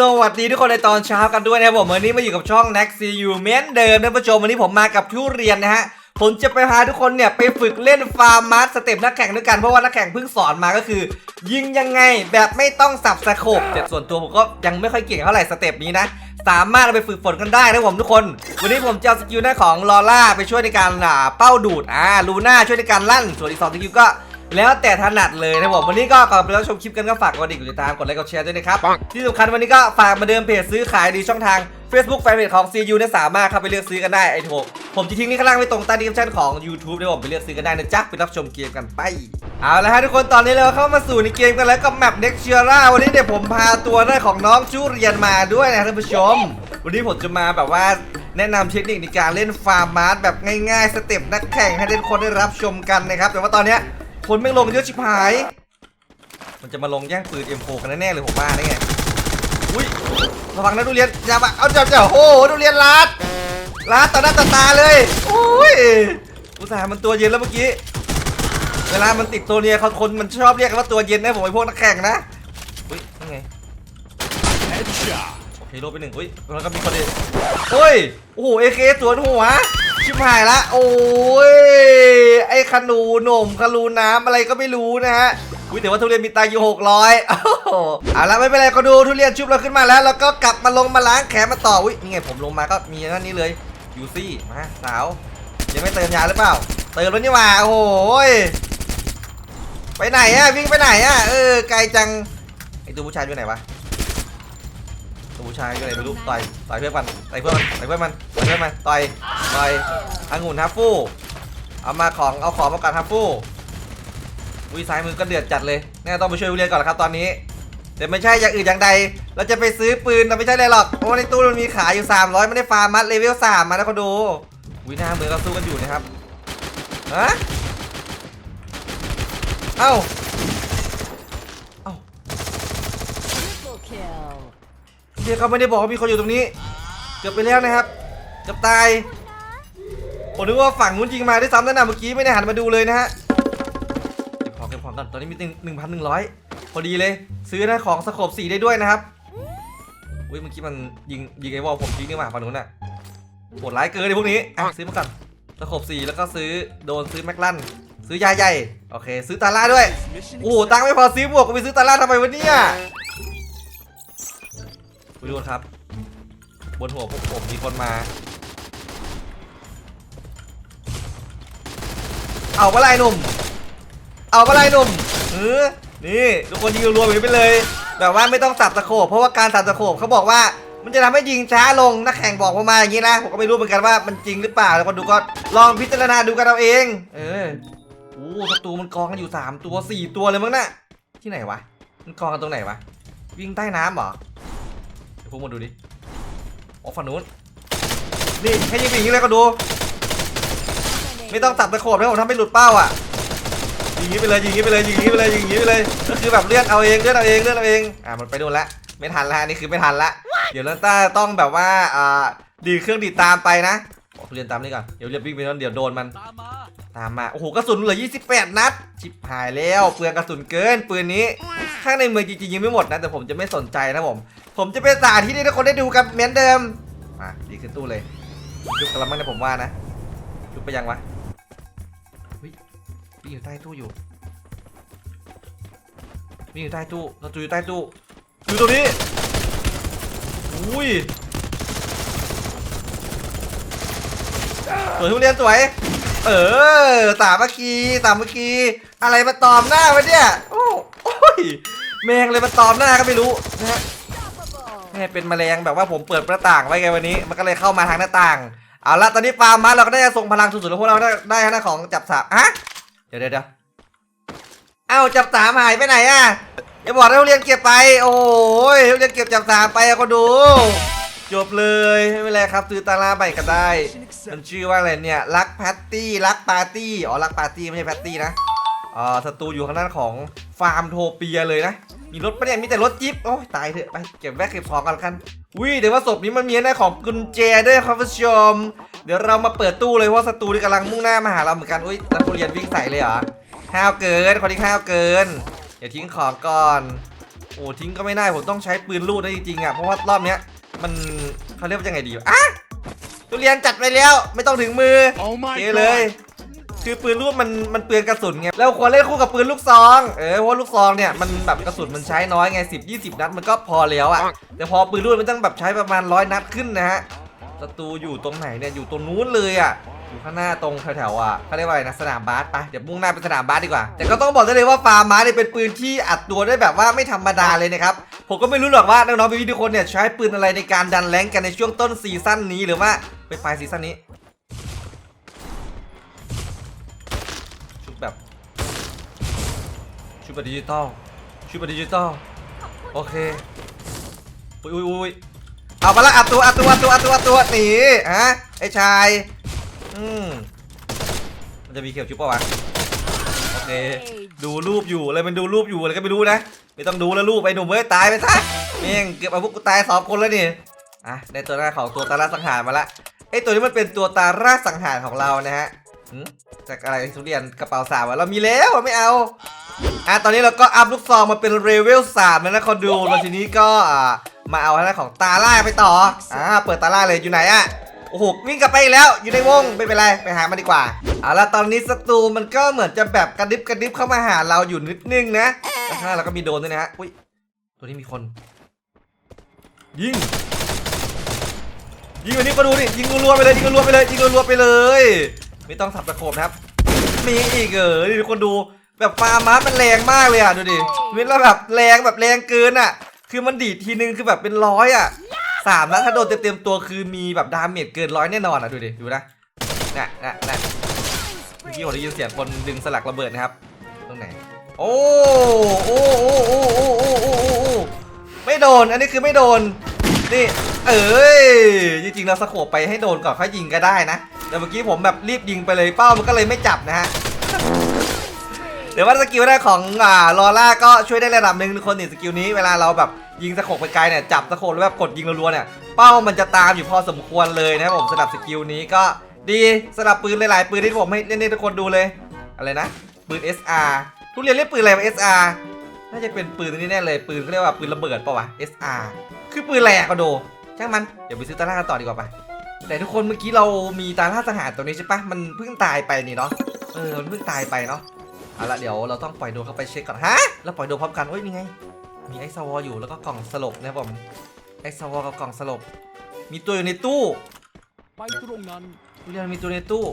สวัสดีทุกคนในตอนเช้ากันด้วยนะครับผมวันนี้มาอยู่กับช่อง n e x t CU เมนเดิมท่านผู้ชมวันนี้ผมมากับทุเรียนนะฮะผมจะไปพาทุกคนเนี่ยไปฝึกเล่นฟาร์มมาร์สเต็ปนักแข่งด้วยกันเพราะว่านักแข่งเพิ่งสอนมาก็คือ ยิงยังไงแบบไม่ต้องสับสะโขบแต่ส่วนตัวผมก็ยังไม่ค่อยเก่งเท่าไหร่สเต็ปนี้นะ สามารถเอาไปฝึกฝนกันได้นะผมทุกคน วันนี้ผมจะเอาสกิลหน้าของลอร่าไปช่วยในการอ่าเป้าดูดอ่าลูน่าช่วยในการลั่นส่วนอีกสองสกิลก็ แล้วแต่ถนัดเลยนะผมวันนี้ก็ก่อนไปรับชมคลิปกันก็ฝากกดติดตามกดไลค์กดแชร์ด้วยนะครับที่สำคัญวันนี้ก็ฝากมาเดิมเพจซื้อขายดีช่องทาง Facebook แฟนเพจของ CU เนี่ยสามารถเข้าไปเลือกซื้อกันได้ไอ้โถผมจะทิ้งลิงก์ข้างล่างไว้ตรงใต้ดีคริปชั่นของ YouTube ด้วยผมไปเลือกซื้อกันได้นะจ๊ะไปรับชมเกมกันไป เอาละฮะทุกคนตอนนี้เราเข้ามาสู่ในเกมกันแล้วกับแมป Next c h e r a วันนี้เดี๋ยวผมพาตัวหน้าของน้องชูเรียนมาด้วยนะท่านผู้ชม วันนี้ผมจะมาแบบว่าแนะนำเทคนิคในการเล่นฟาร์มมาร์แบบง่ายๆ สเต็ปนักแข่งให้ทุกคนได้รับชมกันนะครับแต่ว่าตอนเนี้ย คนไม่งลงเยอะชิบหาย มันจะมาลงแย่งปืน M4 กันแน่ๆเลยผมว่านี่ไง อุ้ยระวังนะทุเรียนอย่ามาเอาเจ้าเจ้าโอ้โหทุเรียนลัดลัดต่อหน้าต่อตาเลยโอ้ยอุตส่าห์มันตัวเย็นแล้วเมื่อกี้เวลามันติดตัวเนี่ยเขาคนมันชอบเรียกันว่าตัวเย็นนะผมไอพวกนักแข่งนะอุ้ยยังไงฮีโอเคโลไปหนึ่งอุ้ยแล้วก็มีคนเดียวโอ้ยโอ้โหเอเคสวนหัว ชิบหายละโอ้ยไอ้ขนูหนุ่มขนูน้ำอะไรก็ไม่รู้นะฮะอุ้ยแต่ว่าทุเรียนมีตายอยู่หกร้อยเอาละไม่เป็นไรก็ดูทุเรียนชุบเราขึ้นมาแล้ว แล้วก็กลับมาลงมาล้างแขนมาต่ออุ้ยนี่ไงผมลงมาก็มีนั่นนี้เลยยูซี่มาสาวยังไม่เติมยาหรือเปล่า เติมแล้วนี่หว่าโอ้โหยไปไหนอะวิ่งไปไหนอะเออไกลจังไอตัวผู้ชายอยู่ไหนวะ ผู้ชายก็เลยไม่รู้ต่อยต่อยเพื่อนมันต่อยเพื่อนมันต่อยเพื่อนมันต่อยเพื่อนมันต่อยต่อยองุ่นฮัฟฟูเอามาของเอาของมากันฮัฟฟูวิซ้ายมือก็เดือดจัดเลยน่าต้องไปช่วยวิเรียนก่อนละครับตอนนี้แต่ไม่ใช่อย่างอื่นอย่างใด เราจะไปซื้อปืนเราไม่ใช่เลยหรอกเพราะว่าในตู้มันมีขายอยู่ 300ไม่ได้ฟาร์มัดเลเวล3มานะเขาดูวิหน้ามือก็สู้กันอยู่นะครับฮะเอ้า เฮียเขาไม่ได้บอกว่ามีคนอยู่ตรงนี้ เกือบไปแล้วนะครับเกือบตายผมนึกว่าฝั่งนู้นยิงมาได้ซ้ำนั่นนะเมื่อกี้ไม่ได้หันมาดูเลยนะฮะเก็บของเก็บของก่อนตอนนี้มีหนึ่งพันหนึ่งร้อยพอดีเลย ซื้อนะของสโคบสีได้ด้วยนะครับอุ้ยเมื่อกี้มันยิงยิงไอ้วอลผมยิงนี่หว่าฝั่งนู้นน่ะโหดร้ายเกินเลยพวกนี้อะซื้อมาก่อนสโคบสีแล้วก็ซื้อโดนซื้อแม็กลันซื้อยาใหญ่โอเค ซื้อตาล่าด้วยโอ้ตังไม่พอซื้อหมวกก็ไปซื้อตาล่าทำไมวะเนี่ย ดูครับ บนหัวพวกผมมีคนมา เอาปะไรหนุ่ม เอาปะไรหนุ่มเออนี่ทุกคนยิงรวมๆอย่างนี้ไปเลย แบบว่าไม่ต้องสับตะโขบเพราะว่าการสับตะโขบเขาบอกว่ามันจะทำให้ยิงช้าลงนักแข่งบอกผมมาอย่างนี้นะผมก็ไม่รู้เหมือนกันว่ามันจริงหรือเปล่าแล้วก็ดูก็ลองพิจารณาดูกันเอาเอง เออโอ้ศัตรูมันกองกันอยู่ 3 ตัว 4 ตัวเลยมั้งน่ะที่ไหนวะมันกองกันตรงไหนวะวิ่งใต้น้ำเหรอ เดี๋ยวพวกมาดูดิออกฝั่งนู้นนี่แค่ยิงไปยิงเลยก็ดู ไม่ต้องตัดตะโขบนะผมทำให้หลุดเป้าอะยิงนี้ไปเลยยิงนี้ไปเลยยิงนี้ไปเลยยิงนี้ไปเลยก็คือแบบเลื่อนเอาเองเลื่อนเอาเองเลื่อนเอาเองอ่ามันไปโดนละไม่ทันละนี่คือไม่ทันละเดี๋ยวลันต้าต้องแบบว่าอ่าดีเครื่องดีตามไปนะ เรียนตามนี่ก่อนเดี๋ยวเรียนวิ่งไปนั่นเดี๋ยวโดนมัน ตามมา โอ้โหกระสุนเหลือ 28 นัด ชิบหายแล้วเปลืองกระสุนเกินปืนนี้ข้างในเมืองจริงๆยังไม่หมดนะ แต่ผมจะไม่สนใจนะผม ผมจะเป็นสาธิตให้ทุกคนได้ดูกันเหมือนเดิมมาดีขึ้นตู้เลยยุบกันแล้วมั้งนะผมว่านะยุบไปยังวะวิ่งอยู่ใต้ตู้อยู่วิ่งอยู่ใต้ตู้เราตู้อยู่ใต้ตู้อยู่ตรงนี้อุ้ย สวยทุเรียนสวย เออสามเมื่อกี้สามเมื่อกี้อะไรมาตอมหน้าวะเนี่ยโอ้ยแมงเลยมาตอมหน้าก็ไม่รู้นะฮะ Unstoppable. แม่เป็นแมลงแบบว่าผมเปิดหน้าต่างไว้ไงวันนี้ มันก็เลยเข้ามาทางหน้าต่าง เอาละตอนนี้ฟาร์มมาเราก็ได้ส่งพลังสุดๆแล้วพวกเราได้ได้หน้าของจับสามฮะเดี๋ยวเดี๋ยวเอ้าจับสามหายไปไหนอะอย่าบอกให้ทุเรียนเก็บไป โอ้ยทุเรียนเก็บจับสามไปอะก็ดู จบเลยไม่เป็นไรครับซื้อตาลาใบก็ได้มันชื่อว่าอะไรเนี่ยรักแพตตี้รักปาร์ตี้อ๋อรักปาร์ตี้ไม่ใช่แพตตี้นะอ่าศัตรูอยู่ข้างด้านของฟาร์มโทเปียเลยนะมีรถปะเนี่ยมีแต่รถจิ๊บโอ้ยตายเถอะไปเก็บแวะเก็บของกันกันอุ้ยเดี๋ยวว่าศพนี้มันมีหน้าของกุญแจด้วยครับผู้ชม เดี๋ยวเรามาเปิดตู้เลยเพราะศัตรูที่กำลังมุ่งหน้ามาหาเราเหมือนกันอุ้ยนักเรียนวิ่งใส่เลยเหรอห้าวเกินคนที่ห้าวเกินอย่าทิ้งของก่อนโอ้ทิ้งก็ไม่ได้ผมต้องใช้ปืนลูดได้จริงๆอะเพราะว่ารอบเนี้ย มันเขาเรียกว่ายังไงดีวะอะทุเรียนจัดไปแล้ว ไม่ต้องถึงมือ Oh โอ my เคเลย god! คือปืนลูกมันมันเปลืองกระสุนไงแล้วควรเล่นคู่กับปืนลูกซองเออเพราะว่าลูกซองเนี่ยมันแบบกระสุนมันใช้น้อยไง10 20 นัดมันก็พอแล้วอะ่ะแต่พอปืนลูกมันต้องแบบใช้ประมาณร้อยนัดขึ้นนะฮะศัตรูอยู่ตรงไหนเนี่ยอยู่ตรงนู้นเลยอะ่ะ อยู่ข้างหน้าตรงแถวๆอะเขาเรียกว่าอะไรนะสนามบาสไปเดี๋ยวมุ่งหน้าไปสนามบาสดีกว่า แต่ก็ต้องบอกได้เลยว่าฟาร์มม้าเนี่ยเป็นปืนที่อัดตัวได้แบบว่าไม่ธรรมดาเลยนะครับ ผมก็ไม่รู้หรอกว่าน้องๆพี่ๆทุกคนเนี่ยใช้ปืนอะไรในการดันแรงกันในช่วงต้นซีซั่นนี้หรือว่าไปปลายซีซั่นนี้ชุดแบบชุดแบบดิจิตอลชุดแบบดิจิตอลโอเคอุ้ยอุ้ยอุ้ยเอามาละอัดตัวอัดตัวอัดตัวอัดตัวอัดตัวหนีฮะไอ้ชาย อืมมันจะมีเขียวชุบปะวะโอเคดูรูปอยู่อะไรมันดูรูปอยู่อะไรก็ไม่รู้นะไม่ต้องดูแล้วรูปไอ้หนุ่มเว้ยตายไปซะเม่งเกือบเอาพวกกูตายสองคนแล้วนี่อะได้ตัวหน้าของตัวตาราสังหารมาละไอ้ตัวนี้มันเป็นตัวตาราสังหารของเรานะฮะหืมจากอะไรทุเรียนกระเป๋าสามอะเรามีแล้วไม่เอาอะตอนนี้เราก็อัพลูกซองมาเป็นเลเวลสามแล้วนะคนดูแล้วทีนี้ก็อ่ามาเอาหน้าของตาล่าไปต่ออ่าเปิดตาล่าเลยอยู่ไหนอะ โอ้โหวิ่งกลับไปอีกแล้วอยู่ในวงไม่เป็นไรไปหามันดีกว่าเอาละตอนนี้ศัตรูมันก็เหมือนจะแบบกระดิบกระดิบเข้ามาหาเราอยู่นิดนึงนะแล้วข้างหน้าเราก็มีโดนด้วยนะฮะอุ้ยตัวนี้มีคน ยิงยิงวันนี้มาดูดิยิงรัวๆไปเลยยิงรัวๆไปเลยยิงรัวๆไปเลย ไม่ต้องสับตะโขบนะครับ มีอีกเออทุกคนดูแบบฟาร์มามันแรงมากเลยอะดูดิมิดแล้วแบบแรงแบบแรงเกินอะ คือมันดีดทีนึงคือแบบเป็นร้อยอะ สามนัดถ้าโดนเต็มๆตัวคือมีแบบดาเมจเกินร้อยแน่นอนอะดูดิดูนะน่ะน่ะน่ะเมื่อกี้ผมได้ยินเสียงคนดึงสลักระเบิดนะครับตรงไหนโอ้โอ้โอ้โอ้โอ้โอ้โอ้โอ้ไม่โดนอันนี้คือไม่โดนนี่เอ้ยจริงๆเราสโคบไปให้โดนก่อนค่อยยิงก็ได้นะแต่เมื่อกี้ผมแบบรีบยิงไปเลยเป้ามันก็เลยไม่จับนะฮะเดี๋ยวว่าสกิลแรกของอ่าลอร่าก็ช่วยได้ระดับหนึ่งคนนี่สกิลนี้เวลาเราแบบ ยิงสโคบไปไกลเนี่ยจับสโคบแล้วแบบกดยิงรัวๆเนี่ยเป้ามันจะตามอยู่พอสมควรเลยนะครับผมสำหรับสกิลนี้ก็ดีสำหรับปืนหลายๆปืนที่ผมให้เล่นให้ทุกคนดูเลยอะไรนะปืน SR ทุเรียนเรียกปืนอะไรวะ SR น่าจะเป็นปืนตัวนี้แน่เลยปืนเขาเรียกว่าปืนระเบิดป่ะวะ SR คือปืนอะไรอะก็ดูช่างมันเดี๋ยวไปซื้อตาล่ากันต่อดีกว่าไปแต่ทุกคนเมื่อกี้เรามีตาล่าสังหารตัวนี้ใช่ปะมันเพิ่งตายไปนี่เนาะเออมันเพิ่งตายไปเนาะเอาละเดี๋ยวเราต้องปล่อยโดรนเข้าไปเช็คก่อนฮะแล้วปล่อยโดรนพร้อมกันโอ้ยนี่ไง มีไอซ์ซาวออยู่แล้วก็กล่องสลบนะครับผมไอซ์ซาวอกับกล่องสลบ มีตัวอยู่ในตู้ไปตรงนั้นทุเรียนมีตัวในตู้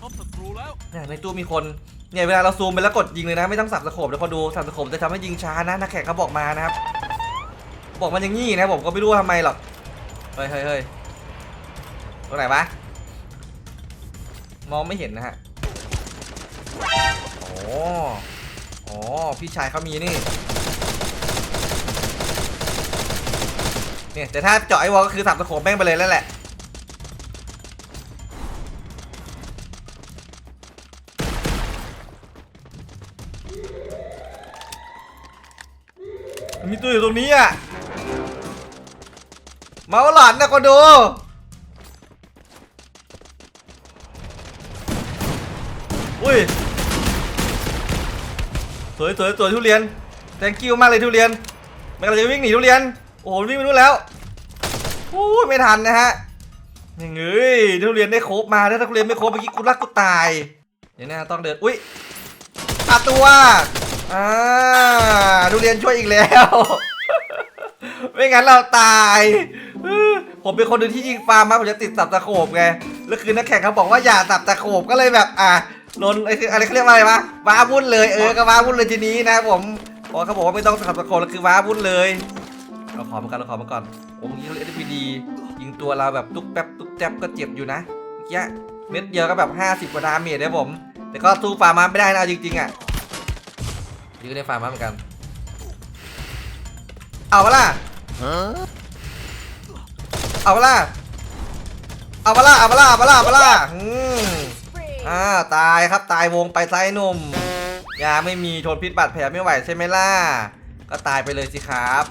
พบศัตรูแล้วเนี่ยในตู้มีคนเนี่ยเวลาเราซูมไปแล้วกดยิงเลยนะไม่ต้องสับสโคปเดี๋ยวพอดูสับสโคปจะทำให้ยิงช้านะนักแข่งเขาบอกมานะครับบอกมันอย่างงี้นะผมก็ไม่รู้ว่าทำไมหรอกเฮ้ยเฮ้ยเฮ้ยตรงไหนวะมองไม่เห็นนะฮะโอ้อ๋อพี่ชายเขามีนี่ เนี่ยแต่ถ้าเจาะไอ้วอลก็คือสับสโคปแม่งไปเลยแล้วแหละมีตัวอยู่ตรงนี้อะเมาหลอนนะคนดูอุ้ยสวยสวยสวยทุเรียน thank you มากเลยทุเรียนมันกำลังจะวิ่งหนีทุเรียน โอ้โหวิ่งไปนู่นแล้วโอ้ยไม่ทันนะฮะยังเอ้ยทุเรียนได้ครบมาถ้าทุเรียนไม่ครบเมื่อกี้กูรักกูตายเดี๋ยวนะต้องเดินอุ้ยตัดตัวอ่าทุเรียนช่วยอีกแล้ว ไม่งั้นเราตายผมเป็นคนหนึ่งที่ยิงฟาร์มมาผมจะติดสับตะโขบไงแล้วคือนักแข่งเขาบอกว่าอย่าสับตะโขบก็เลยแบบอะลนไอ้คืออะไรเขาเรียกว่าอะไรวะว้าวุ่นเลยเออก็ว้าวุ่นเลยทีนี้นะผมพอเขาบอกว่าไม่ต้องสับตะโขบแล้วคือว้าวุ่นเลย เราขอมาก่อนเราขอมาก่อนโอ้เมื่อกี้เราเอฟพีดียิงตัวเราแบบตุ๊กแป๊บตุ๊กแจ๊บก็เจ็บอยู่นะเมื่อกี้เม็ดเดียวก็แบบ 50 กว่าดาเมจนะผม แต่ก็สู้ฟาร์มาไม่ได้นะจริงๆอะยืนในฟาร์มาเหมือนกัน เอาปะล่ะเอาปะล่ะเอาปะล่ะเอาปะล่ะเอาปะล่ะเอาปะล่ะอืมอ่าตายครับตายวงไปไซหนุ่มยาไม่มีทนพิษบาดแผลไม่ไหวใช่ไหมล่ะก็ตายไปเลยสิครับ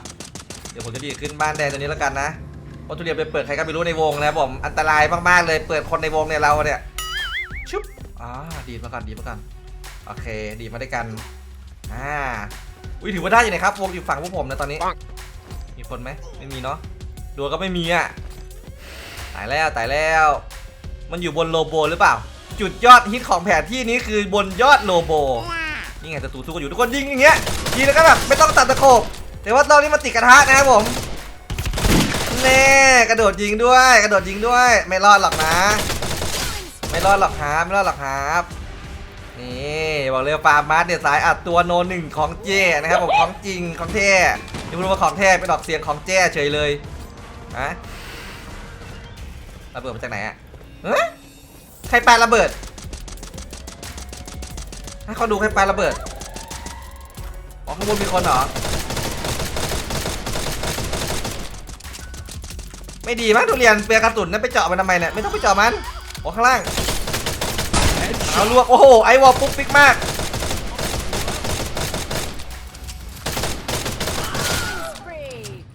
เดี๋ยวผมจะดีดขึ้นบ้านแดงตัวนี้แล้วกันนะเพราะทุเรียนไปเปิดใครก็ไม่รู้ในวงนะครับผมอันตรายมากๆเลย เปิดคนในวงเนี่ยเราเนี่ยชุบอ่าดีดมาก่อนดีดมาก่อนโอเค ดีดมาด้วยกันอ่าอุ้ยถือว่าได้อยู่นะครับวงอยู่ฝั่งพวกผมนะตอนนี้ มีคนไหมไม่มีเนาะดัวก็ไม่มีอะตายแล้วตายแล้ว มันอยู่บนโลโบหรือเปล่า จุดยอดฮิตของแผนที่นี้คือบนยอดโลโบนี่ไงศัตรูสู้กันอยู่ทุกคนยิงอย่างเงี้ยยิงแล้วก็แบบไม่ต้องตัดตะโขบ แต่ว่ารอบนี้มันติดกระทะนะครับผมแน่กระโดดยิงด้วย กระโดดยิงด้วย ไม่รอดหรอกนะ ไม่รอดหรอกครับไม่รอดหรอกครับนี่บอกเลยว่าฟาร์มาร์เนี่ยสายอัดตัวโนหนึ่งของเจ้นะครับผมของจริงของแท้นี่พูดว่าของแท้เป็นออกเสียงของแจ้เฉยเลยฮะระเบิดมาจากไหนอะใครปาระเบิด ให้เขาดูใครปาระเบิดอ๋อข้างบนมีคนเหรอ ไม่ดีมั้งทุเรียนเปลือกกระสุนนั่นไปเจาะมันทำไมเนี่ยไม่ต้องไปเจาะมันโอ้ข้างล่างเอาลวกโอ้โหไอวอลปุ๊บปิ๊กมาก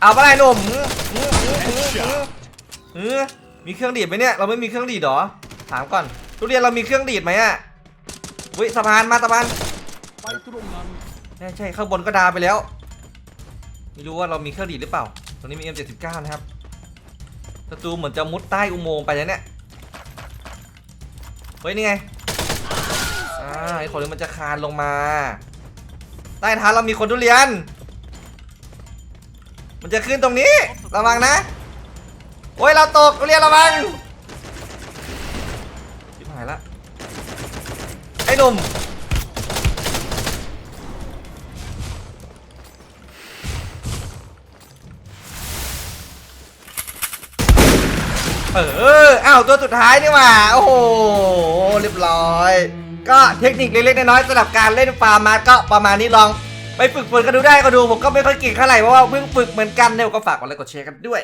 เอาไปเลยหนุ่มหืออมีเครื่องดีดไหมเนี่ยเราไม่มีเครื่องดีดหรอถามก่อนทุเรียนเรามีเครื่องดีดไหมอะวิสะพานมาสะพานไปตรงนั้นใช่ใช่ข้างบนก็ดาไปแล้ว ไม่รู้ว่าเรามีเครื่องดีดหรือเปล่าตรงนี้มี M79 นะครับ ศัตรูเหมือนจะมุดใต้อุโมงค์ไปแล้วเนี่ย เฮ้ย นี่ไง อ่าไอ้คนนี้มันจะคานลงมา ใต้เท้าเรามีคนทุเรียน มันจะขึ้นตรงนี้ ระวังนะ โอ้ย เราตกทุเรียนระวังชิบหายละ ไอ้หนุ่ม เอออ้าวตัวสุดท้ายนี่หว่า โอ้โห เรียบร้อย ก็เทคนิคเล็กๆน้อยๆสำหรับการเล่นฟาร์มาก็ประมาณนี้ลอง ไปฝึกฝนกันดูได้ก็ดู ผมก็ไม่ค่อยเก่งเท่าไหร่เพราะว่าเพิ่งฝึกเหมือนกันเนี่ยก็ฝากกดไลค์กดแชร์กันด้วย